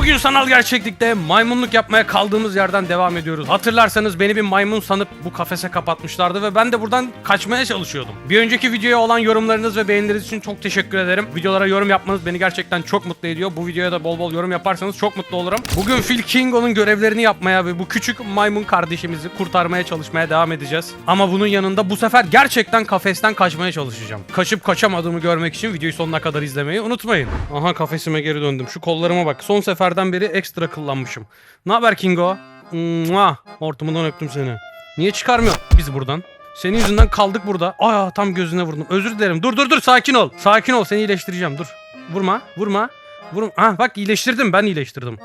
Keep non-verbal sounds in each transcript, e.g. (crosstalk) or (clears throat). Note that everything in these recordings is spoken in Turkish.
Bugün sanal gerçeklikte maymunluk yapmaya kaldığımız yerden devam ediyoruz. Hatırlarsanız beni bir maymun sanıp bu kafese kapatmışlardı ve ben de buradan kaçmaya çalışıyordum. Bir önceki videoya olan yorumlarınız ve beğenileriniz için çok teşekkür ederim. Videolara yorum yapmanız beni gerçekten çok mutlu ediyor. Bu videoya da bol bol yorum yaparsanız çok mutlu olurum. Bugün Phil Kingo'nun görevlerini yapmaya ve bu küçük maymun kardeşimizi kurtarmaya çalışmaya devam edeceğiz. Ama bunun yanında bu sefer gerçekten kafesten kaçmaya çalışacağım. Kaçıp kaçamadığımı görmek için videoyu sonuna kadar izlemeyi unutmayın. Aha kafesime geri döndüm. Şu kollarıma bak. Son seferden beri ekstra kıllanmışım. Ne haber Kingo? Mua! Hortumundan öptüm seni. Niye çıkarmıyor biz buradan? Senin yüzünden kaldık burada. Aa tam gözüne vurdum. Özür dilerim. Dur dur dur sakin ol. Sakin ol seni iyileştireceğim. Dur. Vurma. Vurma. Vurma. Ha bak iyileştirdim. Ben iyileştirdim.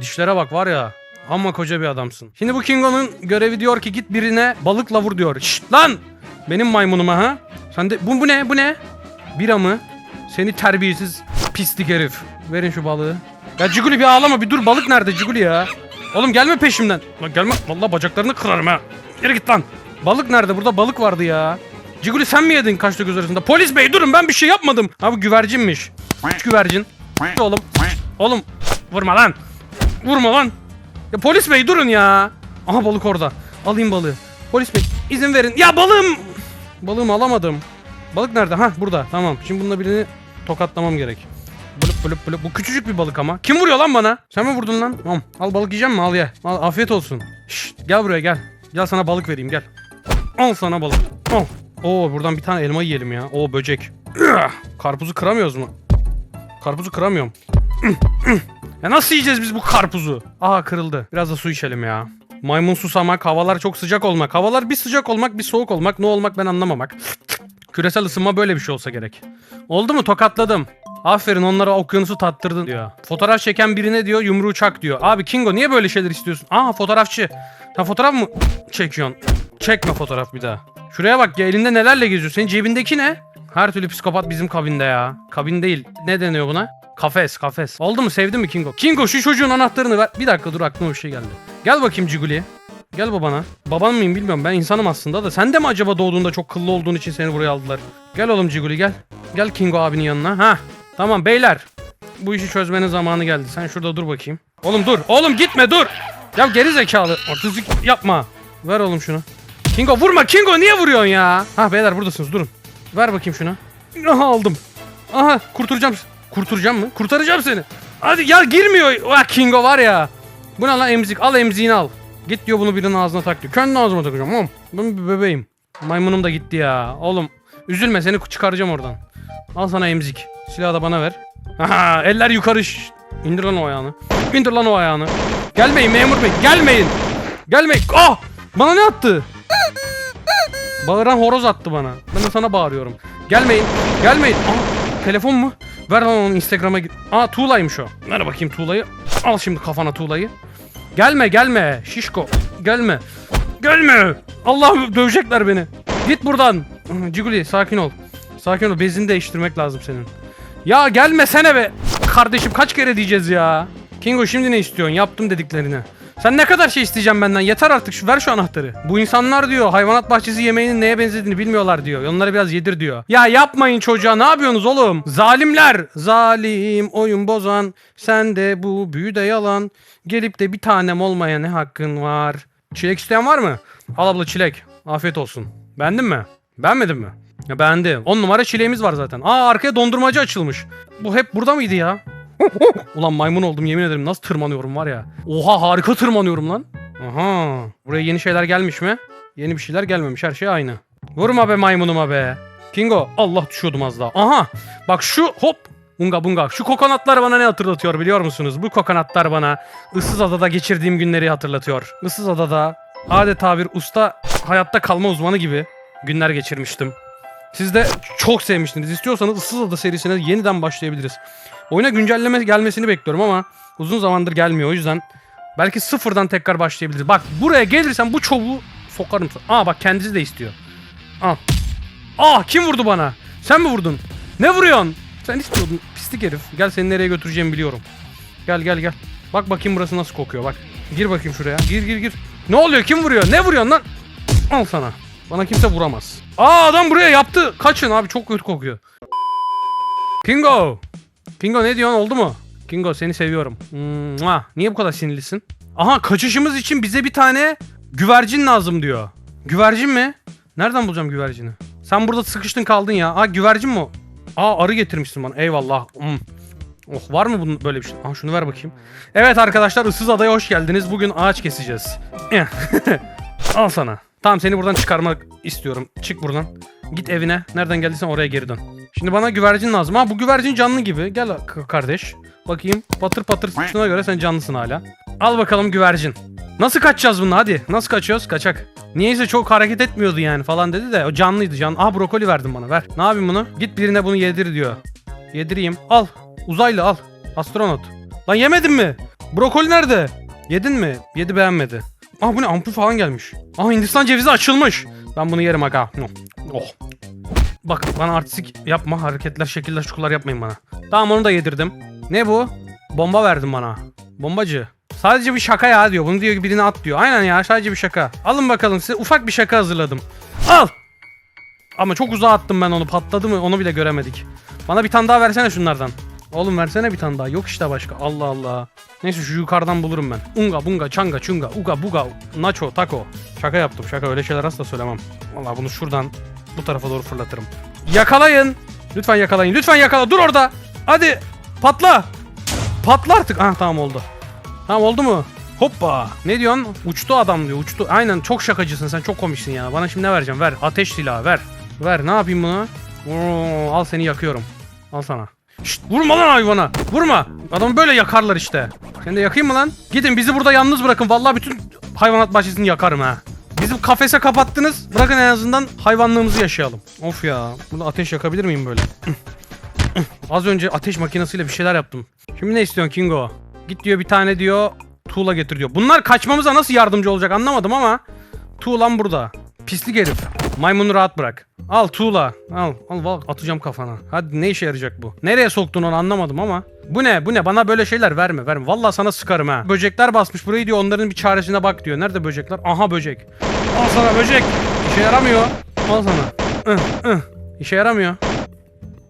Dişlere bak var ya. Ama koca bir adamsın. Şimdi bu Kingo'nun görevi diyor ki git birine balıkla vur diyor. Şşt lan! Benim maymunuma ha? Sen de bu, bu ne? Bu ne? Bira mı? Seni terbiyesiz pislik herif. Verin şu balığı. Ya Ciguli bir ağlama bir dur balık nerede Ciguli ya? Oğlum gelme peşimden. Lan gelme vallahi bacaklarını kırarım ha. Yürü git lan. Balık nerede? Burada balık vardı ya. Ciguli sen mi yedin kaçta göz arasında? Polis bey durun ben bir şey yapmadım. Ha bu güvercinmiş. Üç güvercin. Oğlum. Oğlum vurma lan. Vurma lan. Ya polis bey durun ya. Aha balık orada. Alayım balığı. Polis bey izin verin. Ya balığım. Balığımı alamadım. Balık nerede? Ha burada. Tamam. Şimdi bununla birini tokatlamam gerek. Bılıp bılıp. Bu küçücük bir balık ama. Kim vuruyor lan bana? Sen mi vurdun lan? Tamam. Al balık yiyeceğim mi? Al ye. Al afiyet olsun. Şşt, gel buraya gel. Gel sana balık vereyim gel. Al sana balık. Al. Oo buradan bir tane elma yiyelim ya. Oo böcek. (clears throat) Karpuzu kıramıyoruz mu? Karpuzu kıramıyorum. (clears throat) ya nasıl yiyeceğiz biz bu karpuzu? Aha kırıldı. Biraz da su içelim ya. Maymun susamak, havalar çok sıcak olmak. Havalar bir sıcak olmak, bir soğuk olmak. Ne olmak ben anlamamak. (sniffs) Küresel ısınma böyle bir şey olsa gerek. Oldu mu? Tokatladım. Aferin onlara okyanusu tattırdın diyor. Fotoğraf çeken birine diyor yumruğu çak diyor. Abi Kingo niye böyle şeyler istiyorsun? Aa fotoğrafçı. Sen fotoğraf mı çekiyorsun? Çekme fotoğraf bir daha. Şuraya bak ya elinde nelerle geziyor. Senin cebindeki ne? Her türlü psikopat bizim kabinde ya. Kabin değil. Ne deniyor buna? Kafes, kafes. Oldu mu? Sevdin mi Kingo? Kingo şu çocuğun anahtarını ver. Bir dakika dur aklıma bir şey geldi. Gel bakayım Ciguli. Gel babana. Baban mıyım bilmiyorum. Ben insanım aslında da. Sen de mi acaba doğduğunda çok kıllı olduğun için seni buraya aldılar? Gel oğlum Ciguli gel. Gel Kingo abinin yanına. Ha. Tamam beyler. Bu işi çözmenin zamanı geldi. Sen şurada dur bakayım. Oğlum dur. Oğlum gitme dur. Ya geri zekalı. Artistlik yapma. Ver oğlum şunu. Kingo vurma. Kingo niye vuruyorsun ya? Ha beyler buradasınız durun. Ver bakayım şunu. Aha aldım. Aha kurtaracağım. Kurtaracağım mı? Kurtaracağım seni. Hadi ya girmiyor. Ah Kingo var ya. Bu ne lan emzik? Al emziğini al. Git diyor bunu birinin ağzına tak diyor. Kendi ağzıma takacağım oğlum. Ben bir bebeğim. Maymunum da gitti ya. Oğlum üzülme seni çıkaracağım oradan. Al sana emzik. Silahı da bana ver. Eller yukarı. şş. İndir lan o ayağını. İndir lan o ayağını. Gelmeyin memur bey. Gelmeyin. Gelmeyin. Ah! Bana ne attı? Bağıran horoz attı bana. Ben de sana bağırıyorum. Gelmeyin. Gelmeyin. Aa, telefon mu? Ver lan onu Instagram'a git. Aa Tuğla'ymış o. Ver bakayım Tuğla'yı. Al şimdi kafana Tuğla'yı. Gelme gelme. Şişko. Gelme. Gelme. Allah dövecekler beni. Git buradan. Ciguli sakin ol. Sakin ol. Bezini değiştirmek lazım senin. Ya gelmesene be. Kardeşim kaç kere diyeceğiz ya. Kingo şimdi ne istiyorsun? Yaptım dediklerini. Sen ne kadar şey isteyeceğim benden? Yeter artık şu ver şu anahtarı. Bu insanlar diyor hayvanat bahçesi yemeğinin neye benzediğini bilmiyorlar diyor. Onlara biraz yedir diyor. Ya yapmayın çocuğa ne yapıyorsunuz oğlum? Zalimler. Zalim oyun bozan. Sen de bu büyü de yalan. Gelip de bir tanem olmaya ne hakkın var? Çilek isteyen var mı? Al abla çilek. Afiyet olsun. Beğendin mi? Beğenmedin mi? Ya beğendim. 10 numara çileğimiz var zaten. Aa arkaya dondurmacı açılmış. Bu hep burada mıydı ya? (laughs) Ulan maymun oldum yemin ederim nasıl tırmanıyorum var ya. Oha harika tırmanıyorum lan. Aha. Buraya yeni şeyler gelmiş mi? Yeni bir şeyler gelmemiş her şey aynı. Vurma be maymunuma be. Kingo Allah düşüyordum az daha. Aha bak şu hop. Bunga bunga. Şu kokonatlar bana ne hatırlatıyor biliyor musunuz? Bu kokonatlar bana ıssız adada geçirdiğim günleri hatırlatıyor. Issız adada adeta bir usta hayatta kalma uzmanı gibi günler geçirmiştim. Siz de çok sevmiştiniz. İstiyorsanız Issız Ada serisine yeniden başlayabiliriz. Oyuna güncelleme gelmesini bekliyorum ama uzun zamandır gelmiyor. O yüzden belki sıfırdan tekrar başlayabiliriz. Bak buraya gelirsen bu çoğu sokarım. Aa bak kendisi de istiyor. Al. Ah kim vurdu bana? Sen mi vurdun? Ne vuruyorsun? Sen istiyordun pislik herif. Gel seni nereye götüreceğimi biliyorum. Gel gel gel. Bak bakayım burası nasıl kokuyor bak. Gir bakayım şuraya. Gir gir gir. Ne oluyor? Kim vuruyor? Ne vuruyorsun lan? Al sana. Bana kimse vuramaz. Aa adam buraya yaptı. Kaçın abi çok kötü kokuyor. Kingo. Kingo ne diyorsun oldu mu? Kingo seni seviyorum. Mua. Niye bu kadar sinirlisin? Aha kaçışımız için bize bir tane güvercin lazım diyor. Güvercin mi? Nereden bulacağım güvercini? Sen burada sıkıştın kaldın ya. Aa güvercin mi o? Aa arı getirmişsin bana. Eyvallah. Hmm. Oh var mı bunun böyle bir şey? Aa şunu ver bakayım. Evet arkadaşlar ıssız adaya hoş geldiniz. Bugün ağaç keseceğiz. Eh. (laughs) Al sana. Tamam seni buradan çıkarmak istiyorum. Çık buradan. Git evine. Nereden geldiysen oraya geri dön. Şimdi bana güvercin lazım. Ha bu güvercin canlı gibi. Gel kardeş. Bakayım. Patır patır şuna göre sen canlısın hala. Al bakalım güvercin. Nasıl kaçacağız bunu hadi. Nasıl kaçıyoruz? Kaçak. Niyeyse çok hareket etmiyordu yani falan dedi de. O canlıydı canlı. Aha brokoli verdin bana ver. Ne yapayım bunu? Git birine bunu yedir diyor. Yedireyim. Al. Uzaylı al. Astronot. Lan yemedin mi? Brokoli nerede? Yedin mi? Yedi beğenmedi. Ah bu ne ampul falan gelmiş. Ah Hindistan cevizi açılmış. Ben bunu yerim aga. Oh. Bak bana artistik yapma. Hareketler, şekiller, çukurlar yapmayın bana. Tamam onu da yedirdim. Ne bu? Bomba verdin bana. Bombacı. Sadece bir şaka ya diyor. Bunu diyor ki birine at diyor. Aynen ya sadece bir şaka. Alın bakalım size ufak bir şaka hazırladım. Al. Ama çok uzağa attım ben onu. Patladı mı onu bile göremedik. Bana bir tane daha versene şunlardan. Oğlum versene bir tane daha. Yok işte başka. Allah Allah. Neyse şu yukarıdan bulurum ben. Unga bunga çanga çunga uga buga nacho taco. Şaka yaptım şaka öyle şeyler asla söylemem. Vallahi bunu şuradan bu tarafa doğru fırlatırım. Yakalayın. Lütfen yakalayın. Lütfen yakala. Dur orada. Hadi patla. Patla artık. Ah tamam oldu. Tamam oldu mu? Hoppa. Ne diyorsun? Uçtu adam diyor. Uçtu. Aynen çok şakacısın sen. Çok komiksin ya. Bana şimdi ne vereceğim? Ver. Ateş silahı ver. Ver. Ne yapayım bunu? Oo, al seni yakıyorum. Al sana. Şşt, vurma lan hayvana. Vurma. Adamı böyle yakarlar işte. Seni de yakayım mı lan? Gidin bizi burada yalnız bırakın. Vallahi bütün hayvanat bahçesini yakarım ha. Bizim kafese kapattınız. Bırakın en azından hayvanlığımızı yaşayalım. Of ya. Burada ateş yakabilir miyim böyle? (clears throat) Az önce ateş makinesiyle bir şeyler yaptım. Şimdi ne istiyorsun Kingo? Git diyor bir tane diyor tuğla getir diyor. Bunlar kaçmamıza nasıl yardımcı olacak anlamadım ama tuğlan burada. Pislik herif. Maymunu rahat bırak. Al tuğla. Al. Al bak atacağım kafana. Hadi ne işe yarayacak bu? Nereye soktun onu anlamadım ama. Bu ne? Bu ne? Bana böyle şeyler verme. Verme. Vallahi sana sıkarım ha. Böcekler basmış burayı diyor. Onların bir çaresine bak diyor. Nerede böcekler? Aha böcek. Al sana böcek. İşe yaramıyor. Al sana. Ih, ih. İşe yaramıyor.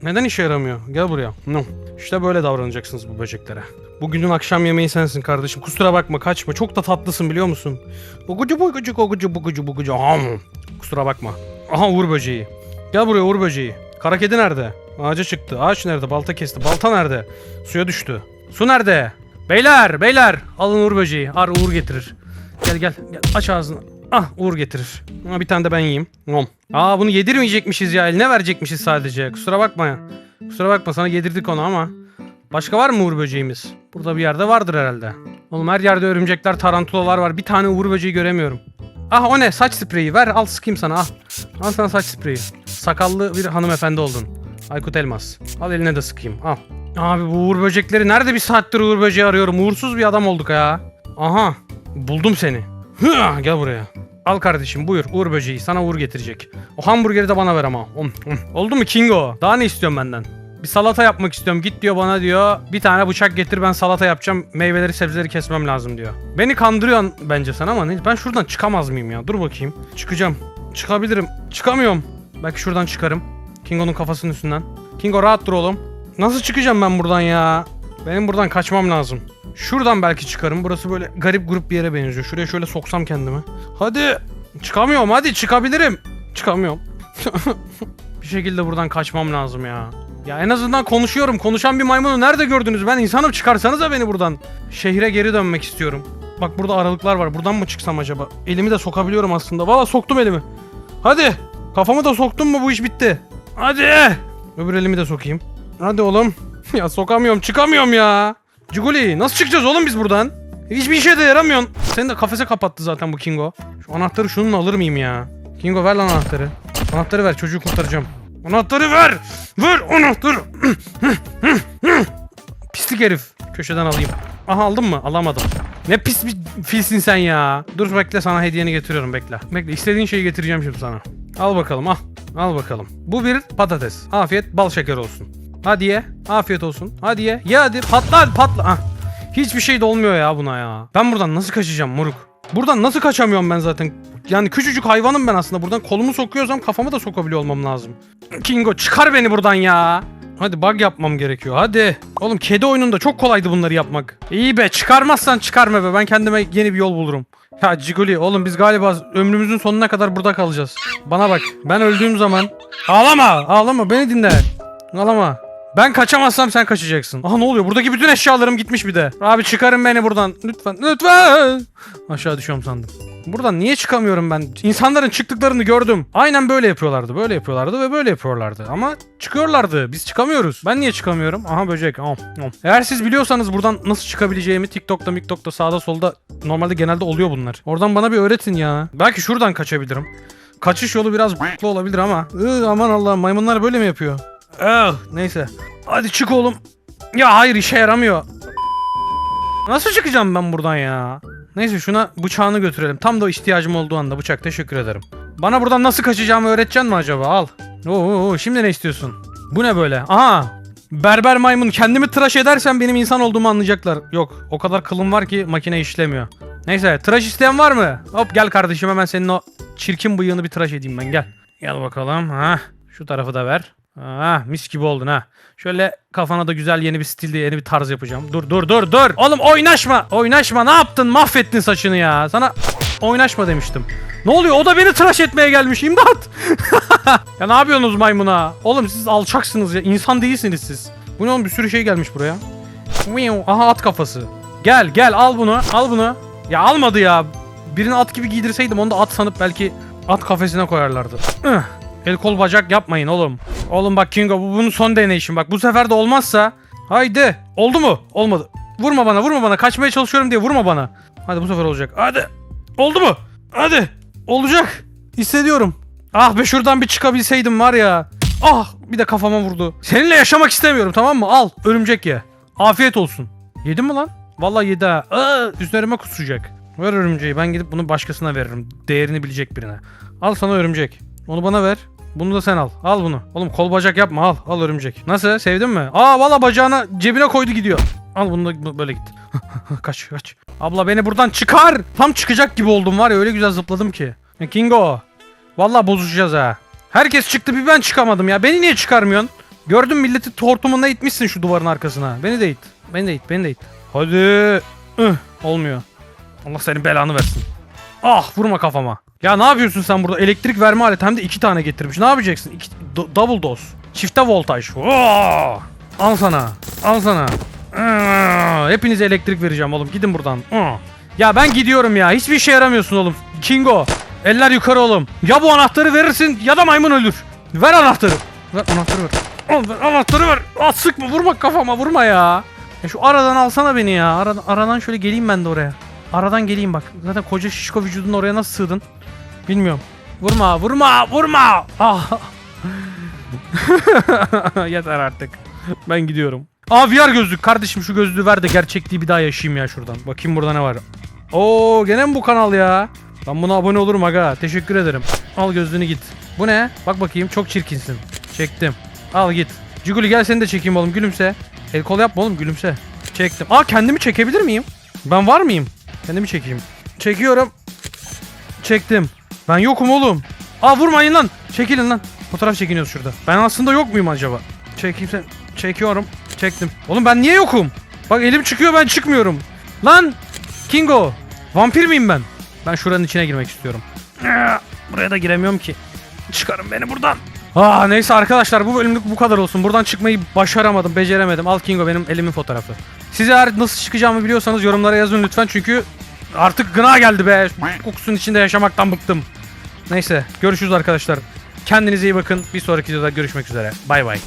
Neden işe yaramıyor? Gel buraya. No. İşte böyle davranacaksınız bu böceklere. Bugünün akşam yemeği sensin kardeşim. Kusura bakma kaçma. Çok da tatlısın biliyor musun? Bugucu bugucu bugucu bugucu bugucu. Ham. Kusura bakma. Aha uğur böceği. Gel buraya uğur böceği. Kara kedi nerede? Ağaca çıktı. Ağaç nerede? Balta kesti. Balta nerede? Suya düştü. Su nerede? Beyler beyler. Alın uğur böceği. Ar uğur getirir. Gel gel. gel. Aç ağzını. Ah uğur getirir. Ama bir tane de ben yiyeyim. Nom. Aa bunu yedirmeyecekmişiz ya. Eline verecekmişiz sadece. Kusura bakma ya. Kusura bakma sana yedirdik onu ama. Başka var mı uğur böceğimiz? Burada bir yerde vardır herhalde. Oğlum her yerde örümcekler, tarantulalar var. Bir tane uğur böceği göremiyorum. Ah o ne? Saç spreyi. Ver al sıkayım sana al. Al sana saç spreyi. Sakallı bir hanımefendi oldun. Aykut Elmas. Al eline de sıkayım. Al. Abi bu uğur böcekleri nerede bir saattir uğur böceği arıyorum. Uğursuz bir adam olduk ya. Aha. Buldum seni. Hıa, gel buraya. Al kardeşim buyur uğur böceği sana uğur getirecek. O hamburgeri de bana ver ama. Om, om. Oldu mu Kingo? Daha ne istiyorsun benden? Bir salata yapmak istiyorum. Git diyor bana diyor. Bir tane bıçak getir ben salata yapacağım. Meyveleri sebzeleri kesmem lazım diyor. Beni kandırıyorsun bence sen ama ne? Ben şuradan çıkamaz mıyım ya? Dur bakayım. Çıkacağım. Çıkabilirim. Çıkamıyorum. Belki şuradan çıkarım. Kingo'nun kafasının üstünden. Kingo rahat dur oğlum. Nasıl çıkacağım ben buradan ya? Benim buradan kaçmam lazım. Şuradan belki çıkarım. Burası böyle garip grup bir yere benziyor. Şuraya şöyle soksam kendimi. Hadi. Çıkamıyorum hadi çıkabilirim. Çıkamıyorum. (laughs) bir şekilde buradan kaçmam lazım ya. Ya en azından konuşuyorum. Konuşan bir maymunu nerede gördünüz? Ben insanım çıkarsanıza beni buradan. Şehre geri dönmek istiyorum. Bak burada aralıklar var. Buradan mı çıksam acaba? Elimi de sokabiliyorum aslında. Valla soktum elimi. Hadi. Kafamı da soktum mu bu iş bitti. Hadi. Öbür elimi de sokayım. Hadi oğlum. (laughs) ya sokamıyorum çıkamıyorum ya. Ciguli nasıl çıkacağız oğlum biz buradan? Hiçbir işe de yaramıyorsun. Seni de kafese kapattı zaten bu Kingo. Şu anahtarı şununla alır mıyım ya? Kingo ver lan anahtarı. Anahtarı ver çocuğu kurtaracağım. Anahtarı ver. Ver anahtarı. (clears throat) Pislik herif. Köşeden alayım. Aha aldın mı? Alamadım. Ne pis bir filsin sen ya. Dur bekle sana hediyeni getiriyorum bekle. Bekle istediğin şeyi getireceğim şimdi sana. Al bakalım al. Al bakalım. Bu bir patates. Afiyet bal şeker olsun. Hadi ye. Afiyet olsun. Hadi ye. Ye hadi. Patla hadi patla. Ah. Hiçbir şey de olmuyor ya buna ya. Ben buradan nasıl kaçacağım moruk? Buradan nasıl kaçamıyorum ben zaten? Yani küçücük hayvanım ben aslında. Buradan kolumu sokuyorsam kafamı da sokabiliyor olmam lazım. Kingo çıkar beni buradan ya. Hadi bug yapmam gerekiyor. Hadi. Oğlum kedi oyununda çok kolaydı bunları yapmak. İyi be çıkarmazsan çıkarma be. Ben kendime yeni bir yol bulurum. Ya Ciguli oğlum biz galiba ömrümüzün sonuna kadar burada kalacağız. Bana bak ben öldüğüm zaman ağlama ağlama beni dinle. Ağlama. Ben kaçamazsam sen kaçacaksın. Aha ne oluyor? Buradaki bütün eşyalarım gitmiş bir de. Abi çıkarın beni buradan. Lütfen. Lütfen. Aşağı düşüyorum sandım. Buradan niye çıkamıyorum ben? İnsanların çıktıklarını gördüm. Aynen böyle yapıyorlardı. Böyle yapıyorlardı ve böyle yapıyorlardı. Ama çıkıyorlardı. Biz çıkamıyoruz. Ben niye çıkamıyorum? Aha böcek. Am, am. Eğer siz biliyorsanız buradan nasıl çıkabileceğimi TikTok'ta, MikTok'ta sağda solda normalde genelde oluyor bunlar. Oradan bana bir öğretin ya. Belki şuradan kaçabilirim. Kaçış yolu biraz b***lı olabilir ama. Iı, aman Allah'ım maymunlar böyle mi yapıyor? Ah, neyse. Hadi çık oğlum. Ya hayır işe yaramıyor. Nasıl çıkacağım ben buradan ya? Neyse şuna bıçağını götürelim. Tam da ihtiyacım olduğu anda bıçak teşekkür ederim. Bana buradan nasıl kaçacağımı öğreteceksin mi acaba? Al. Oo, şimdi ne istiyorsun? Bu ne böyle? Aha! Berber maymun kendimi tıraş edersen benim insan olduğumu anlayacaklar. Yok o kadar kılım var ki makine işlemiyor. Neyse tıraş isteyen var mı? Hop gel kardeşim hemen senin o çirkin bıyığını bir tıraş edeyim ben gel. Gel bakalım ha. Şu tarafı da ver. Ha mis gibi oldun ha. Şöyle kafana da güzel yeni bir stilde yeni bir tarz yapacağım. Dur dur dur dur. Oğlum oynaşma. Oynaşma ne yaptın? Mahvettin saçını ya. Sana oynaşma demiştim. Ne oluyor? O da beni tıraş etmeye gelmiş. İmdat. (laughs) ya ne yapıyorsunuz maymuna? Oğlum siz alçaksınız ya. İnsan değilsiniz siz. Bu ne oğlum bir sürü şey gelmiş buraya. Aha at kafası. Gel gel al bunu. Al bunu. Ya almadı ya. Birini at gibi giydirseydim onu da at sanıp belki at kafesine koyarlardı. El kol bacak yapmayın oğlum. Oğlum bak Kingo bu bunun son deneyişim. Bak bu sefer de olmazsa. Haydi. Oldu mu? Olmadı. Vurma bana vurma bana. Kaçmaya çalışıyorum diye vurma bana. Hadi bu sefer olacak. Hadi. Oldu mu? Hadi. Olacak. Hissediyorum. Ah be şuradan bir çıkabilseydim var ya. Ah bir de kafama vurdu. Seninle yaşamak istemiyorum tamam mı? Al örümcek ye. Afiyet olsun. Yedin mi lan? Vallahi yedi ha. Aa, üzerime kusacak. Ver örümceği ben gidip bunu başkasına veririm. Değerini bilecek birine. Al sana örümcek. Onu bana ver. Bunu da sen al. Al bunu. Oğlum kol bacak yapma al. Al örümcek. Nasıl? Sevdin mi? Aa valla bacağına cebine koydu gidiyor. Al bunu da böyle git. (laughs) kaç kaç. Abla beni buradan çıkar. Tam çıkacak gibi oldum var ya öyle güzel zıpladım ki. Kingo. Valla bozuşacağız ha. Herkes çıktı bir ben çıkamadım ya. Beni niye çıkarmıyorsun? Gördüm milleti hortumuna itmişsin şu duvarın arkasına. Beni de it. Beni de it. Beni de it. Hadi. Ih, olmuyor. Allah senin belanı versin. Ah vurma kafama. Ya ne yapıyorsun sen burada? Elektrik verme aleti hem de iki tane getirmiş. Ne yapacaksın? İki, do- double dose. Çifte voltaj. Oo! Al sana. Al sana. Aa, Hepinize elektrik vereceğim oğlum. Gidin buradan. Ya ben gidiyorum ya. Hiçbir işe yaramıyorsun oğlum. Kingo. Eller yukarı oğlum. Ya bu anahtarı verirsin ya da maymun ölür. Ver anahtarı. Ver anahtarı ver. Al ver anahtarı ver. Aa, sıkma vurma kafama vurma ya. ya. Şu aradan alsana beni ya. Aradan, aradan şöyle geleyim ben de oraya. Aradan geleyim bak. Zaten koca şişko vücudun oraya nasıl sığdın? Bilmiyorum. Vurma, vurma, vurma. Ah. (laughs) Yeter artık. Ben gidiyorum. Aa VR gözlük. Kardeşim şu gözlüğü ver de gerçekliği bir daha yaşayayım ya şuradan. Bakayım burada ne var. Oo gene mi bu kanal ya? Ben buna abone olurum aga. Teşekkür ederim. Al gözlüğünü git. Bu ne? Bak bakayım çok çirkinsin. Çektim. Al git. Ciguli gel seni de çekeyim oğlum gülümse. El kol yapma oğlum gülümse. Çektim. Aa kendimi çekebilir miyim? Ben var mıyım? Kendimi çekeyim. Çekiyorum. Çektim. Ben yokum oğlum. Aa vurmayın lan. Çekilin lan. Fotoğraf çekiniyoruz şurada. Ben aslında yok muyum acaba? Çekeyim sen. Çekiyorum. Çektim. Oğlum ben niye yokum? Bak elim çıkıyor ben çıkmıyorum. Lan. Kingo. Vampir miyim ben? Ben şuranın içine girmek istiyorum. Buraya da giremiyorum ki. Çıkarın beni buradan. Aa neyse arkadaşlar bu bölümlük bu kadar olsun. Buradan çıkmayı başaramadım, beceremedim. Al Kingo benim elimin fotoğrafı. Siz eğer nasıl çıkacağımı biliyorsanız yorumlara yazın lütfen çünkü artık gına geldi be. Kokusunun içinde yaşamaktan bıktım. Neyse görüşürüz arkadaşlar. Kendinize iyi bakın. Bir sonraki videoda görüşmek üzere. Bay bay.